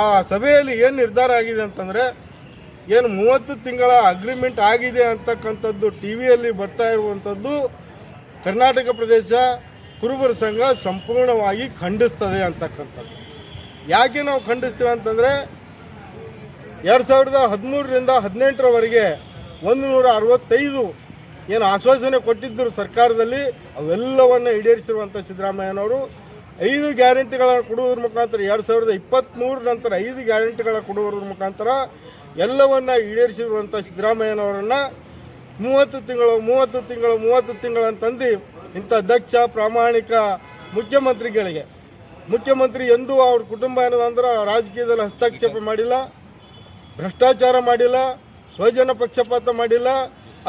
ಆ ಸಭೆಯಲ್ಲಿ ಏನು ನಿರ್ಧಾರ ಆಗಿದೆ ಅಂತಂದರೆ, ಏನು ಮೂವತ್ತು ತಿಂಗಳ ಅಗ್ರಿಮೆಂಟ್ ಆಗಿದೆ ಅಂತಕ್ಕಂಥದ್ದು ಟಿ ವಿಯಲ್ಲಿ ಬರ್ತಾ ಇರುವಂಥದ್ದು ಕರ್ನಾಟಕ ಪ್ರದೇಶ ಕುರುಬರ ಸಂಘ ಸಂಪೂರ್ಣವಾಗಿ ಖಂಡಿಸ್ತದೆ ಅಂತಕ್ಕಂಥದ್ದು. ಯಾಕೆ ನಾವು ಖಂಡಿಸ್ತೀವಿ ಅಂತಂದರೆ, ಎರಡು ಸಾವಿರದ ಹದಿಮೂರರಿಂದ ಹದಿನೆಂಟರವರೆಗೆ ಒಂದು ನೂರ ಅರವತ್ತೈದು ಏನು ಆಶ್ವಾಸನೆ ಕೊಟ್ಟಿದ್ದರು ಸರ್ಕಾರದಲ್ಲಿ, ಅವೆಲ್ಲವನ್ನು ಈಡೇರಿಸಿರುವಂಥ ಸಿದ್ದರಾಮಯ್ಯನವರು. ಐದು ಗ್ಯಾರಂಟಿಗಳನ್ನು ಕೊಡುವುದ್ರ ಮುಖಾಂತರ ಎರಡು ಸಾವಿರದ ಇಪ್ಪತ್ತ್ಮೂರ ನಂತರ ಐದು ಗ್ಯಾರಂಟಿಗಳ ಕೊಡುವುದ್ರ ಮುಖಾಂತರ ಎಲ್ಲವನ್ನು ಈಡೇರಿಸಿರುವಂಥ ಸಿದ್ದರಾಮಯ್ಯನವರನ್ನು ಮೂವತ್ತು ತಿಂಗಳು ಮೂವತ್ತು ತಿಂಗಳು ಮೂವತ್ತು ತಿಂಗಳು ಅಂತಂದು ಇಂಥ ದಕ್ಷ, ಪ್ರಾಮಾಣಿಕ ಮುಖ್ಯಮಂತ್ರಿಗಳಿಗೆ. ಮುಖ್ಯಮಂತ್ರಿ ಎಂದೂ ಅವ್ರ ಕುಟುಂಬ ಏನದಂದ್ರೆ ರಾಜಕೀಯದಲ್ಲಿ ಹಸ್ತಕ್ಷೇಪ ಮಾಡಿಲ್ಲ, ಭ್ರಷ್ಟಾಚಾರ ಮಾಡಿಲ್ಲ, ಸ್ವಜನ ಪಕ್ಷಪಾತ ಮಾಡಿಲ್ಲ,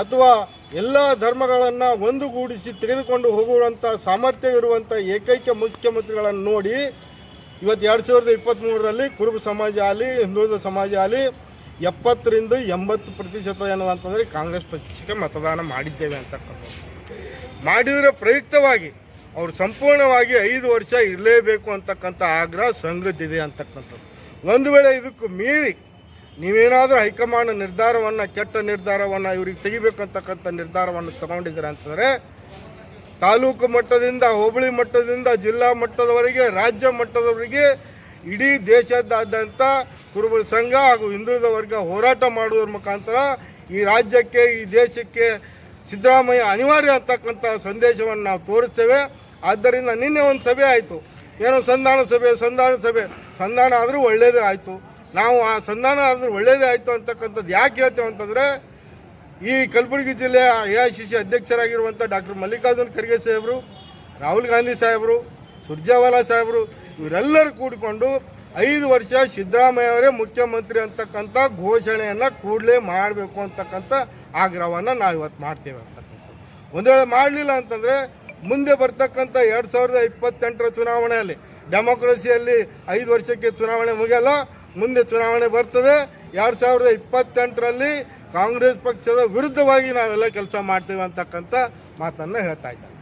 ಅಥವಾ ಎಲ್ಲ ಧರ್ಮಗಳನ್ನು ಒಂದುಗೂಡಿಸಿ ತೆಗೆದುಕೊಂಡು ಹೋಗುವಂಥ ಸಾಮರ್ಥ್ಯವಿರುವಂಥ ಏಕೈಕ ಮುಖ್ಯಮಂತ್ರಿಗಳನ್ನು ನೋಡಿ ಇವತ್ತು ಎರಡು ಸಾವಿರದ ಇಪ್ಪತ್ತ್ಮೂರರಲ್ಲಿ ಕುರುಬ ಸಮಾಜ ಆಗಲಿ, ಹಿಂದುಳಿದ ಸಮಾಜ ಆಗಲಿ, ಎಪ್ಪತ್ತರಿಂದ ಎಂಬತ್ತು ಪ್ರತಿಶತ ಏನು ಕಾಂಗ್ರೆಸ್ ಪಕ್ಷಕ್ಕೆ ಮತದಾನ ಮಾಡಿದ್ದೇವೆ ಅಂತಕ್ಕಂಥದ್ದು ಮಾಡಿದರೆ ಪ್ರಯುಕ್ತವಾಗಿ ಅವರು ಸಂಪೂರ್ಣವಾಗಿ ಐದು ವರ್ಷ ಇರಲೇಬೇಕು ಅಂತಕ್ಕಂಥ ಆಗ್ರಹ ಸಂಘದ್ದಿದೆ ಅಂತಕ್ಕಂಥದ್ದು. ಒಂದು ವೇಳೆ ಇದಕ್ಕೂ ಮೀರಿ ನೀವೇನಾದರೂ ಹೈಕಮಾಂಡ್ ನಿರ್ಧಾರವನ್ನು, ಕೆಟ್ಟ ನಿರ್ಧಾರವನ್ನು ಇವ್ರಿಗೆ ತೆಗಿಬೇಕಂತಕ್ಕಂಥ ನಿರ್ಧಾರವನ್ನು ತಗೊಂಡಿದ್ದೀರ ಅಂತಂದರೆ, ತಾಲೂಕು ಮಟ್ಟದಿಂದ, ಹೋಬಳಿ ಮಟ್ಟದಿಂದ, ಜಿಲ್ಲಾ ಮಟ್ಟದವರೆಗೆ, ರಾಜ್ಯ ಮಟ್ಟದವರೆಗೆ ಇಡೀ ದೇಶದಾದ್ಯಂತ ಕುರುಬ ಸಂಘ ಹಾಗೂ ಹಿಂದುಳಿದ ವರ್ಗ ಹೋರಾಟ ಮಾಡುವುದರ ಮುಖಾಂತರ ಈ ರಾಜ್ಯಕ್ಕೆ, ಈ ದೇಶಕ್ಕೆ ಸಿದ್ದರಾಮಯ್ಯ ಅನಿವಾರ್ಯ ಅಂತಕ್ಕಂಥ ಸಂದೇಶವನ್ನು ನಾವು ತೋರಿಸ್ತೇವೆ. ಆದ್ದರಿಂದ ನಿನ್ನೆ ಒಂದು ಸಭೆ ಆಯಿತು. ಏನೋ ಸಂಧಾನ ಸಭೆ ಸಂಧಾನ ಸಭೆ. ಸಂಧಾನ ಆದರೂ ಒಳ್ಳೆಯದೇ ಆಯಿತು. ನಾವು ಆ ಸಂಧಾನ ಆದರೂ ಒಳ್ಳೆಯದೇ ಆಯಿತು ಅಂತಕ್ಕಂಥದ್ದು ಯಾಕೆ ಹೇಳ್ತೇವೆ ಅಂತಂದರೆ, ಈ ಕಲಬುರಗಿ ಜಿಲ್ಲೆಯ ಎ ಐ ಸಿ ಸಿ ಅಧ್ಯಕ್ಷರಾಗಿರುವಂಥ ಡಾಕ್ಟರ್ ಮಲ್ಲಿಕಾರ್ಜುನ್ ಖರ್ಗೆ ಸಾಹೇಬರು, ರಾಹುಲ್ ಗಾಂಧಿ ಸಾಹೇಬರು, ಸುರ್ಜೇವಾಲಾ ಸಾಹೇಬರು, ಇವರೆಲ್ಲರೂ ಕೂಡಿಕೊಂಡು ಐದು ವರ್ಷ ಸಿದ್ದರಾಮಯ್ಯ ಅವರೇ ಮುಖ್ಯಮಂತ್ರಿ ಅಂತಕ್ಕಂಥ ಘೋಷಣೆಯನ್ನು ಕೂಡಲೇ ಮಾಡಬೇಕು ಅಂತಕ್ಕಂಥ ಆಗ್ರಹವನ್ನು ನಾವು ಇವತ್ತು ಮಾಡ್ತೇವೆ ಅಂತಕ್ಕಂಥದ್ದು. ಒಂದು ವೇಳೆ ಮಾಡಲಿಲ್ಲ ಅಂತಂದರೆ, ಮುಂದೆ ಬರ್ತಕ್ಕಂಥ ಎರಡು ಸಾವಿರದ ಇಪ್ಪತ್ತೆಂಟರ ಚುನಾವಣೆಯಲ್ಲಿ, ಡೆಮೋಕ್ರಸಿಯಲ್ಲಿ ಐದು ವರ್ಷಕ್ಕೆ ಚುನಾವಣೆ ಮುಗಿಯಲ್ಲ ಮುಂದೆ ಚುನಾವಣೆ ಬರ್ತದೆ. ಎರಡು ಸಾವಿರದ ಇಪ್ಪತ್ತೆಂಟರಲ್ಲಿ ಕಾಂಗ್ರೆಸ್ ಪಕ್ಷದ ವಿರುದ್ಧವಾಗಿ ನಾವೆಲ್ಲ ಕೆಲಸ ಮಾಡ್ತೀವಿ ಅಂತಕ್ಕಂಥ ಮಾತನ್ನು ಹೇಳ್ತಾ ಇದ್ದಾರೆ.